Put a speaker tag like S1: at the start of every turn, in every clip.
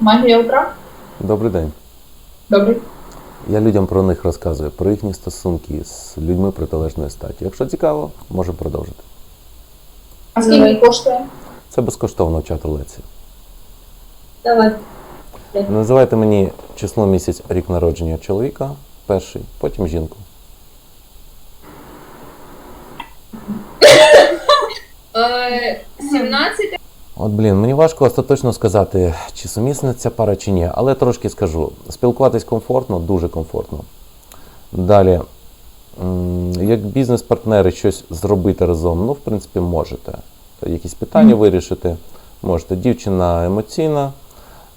S1: Магія утра?
S2: Добрий день.
S1: Добре.
S2: Я людям про них розказую, про їхні стосунки з людьми протилежної статі. Якщо цікаво, можемо продовжити.
S1: А скільки коштує?
S2: Це безкоштовно чат лекції.
S1: Давай.
S2: Називайте мені число місяць рік народження чоловіка, перший, потім жінку.
S3: Е, 17
S2: От блін, мені важко остаточно сказати, чи сумісна ця пара чи ні, але трошки скажу. Спілкуватись комфортно, дуже комфортно. Далі, як бізнес-партнери щось зробити разом, ну, в принципі, можете. Якісь питання вирішити, можете. Дівчина емоційна,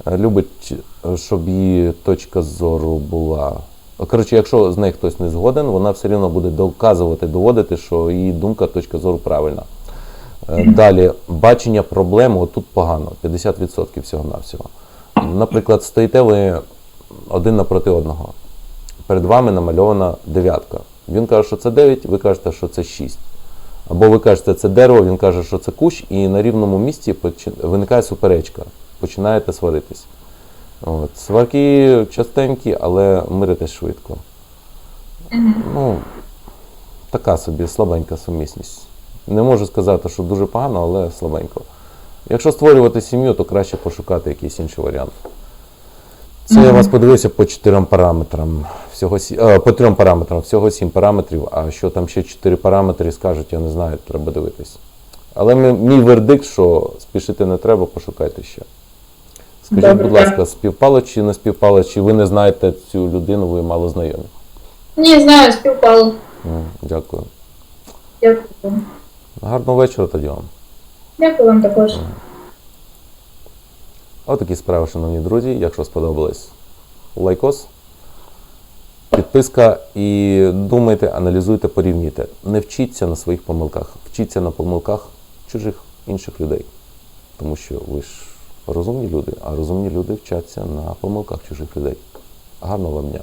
S2: е, любить, е, щоб її точка зору була. Коротше, якщо з нею хтось не згоден, вона все одно буде доказувати, доводити, що її думка, точка зору правильна. Е, Далі, бачення проблеми отут погано, 50% всього-навсього. Наприклад, стоїте ви один напроти одного. Перед вами намальована дев'ятка. Він каже, що це 9, ви кажете, що це 6. Або ви кажете, це дерево, він каже, що це кущ, і на рівному місці виникає суперечка. Починаєте сваритись. От. Сварки частенькі, але миритесь швидко. Ну, така собі слабенька сумісність. Не можу сказати, що дуже погано, але слабенько. Якщо створювати сім'ю, то краще пошукати якийсь інший варіант. Це я вас подивився по чотирьом параметрам. Всього сі... е, по трьом параметрам, всього сім параметрів, а що там ще чотири параметри скажуть, я не знаю, треба дивитись. Але мій, мій вердикт, що спішити не треба, пошукайте ще. Скажіть,
S1: Добре,
S2: будь ласка, співпало чи не співпало, чи ви не знаєте цю людину, ви мало знайомі?
S1: Ні, знаю, співпало.
S2: Дякую.
S1: Дякую.
S2: Гарного вечора тоді вам.
S1: Дякую вам також.
S2: Отакі справи, шановні друзі. Якщо сподобалось, лайкос, підписка і думайте, аналізуйте, порівнюйте. Не вчіться на своїх помилках, вчіться на помилках чужих інших людей. Тому що ви ж розумні люди, а розумні люди вчаться на помилках чужих людей. Гарного вам дня!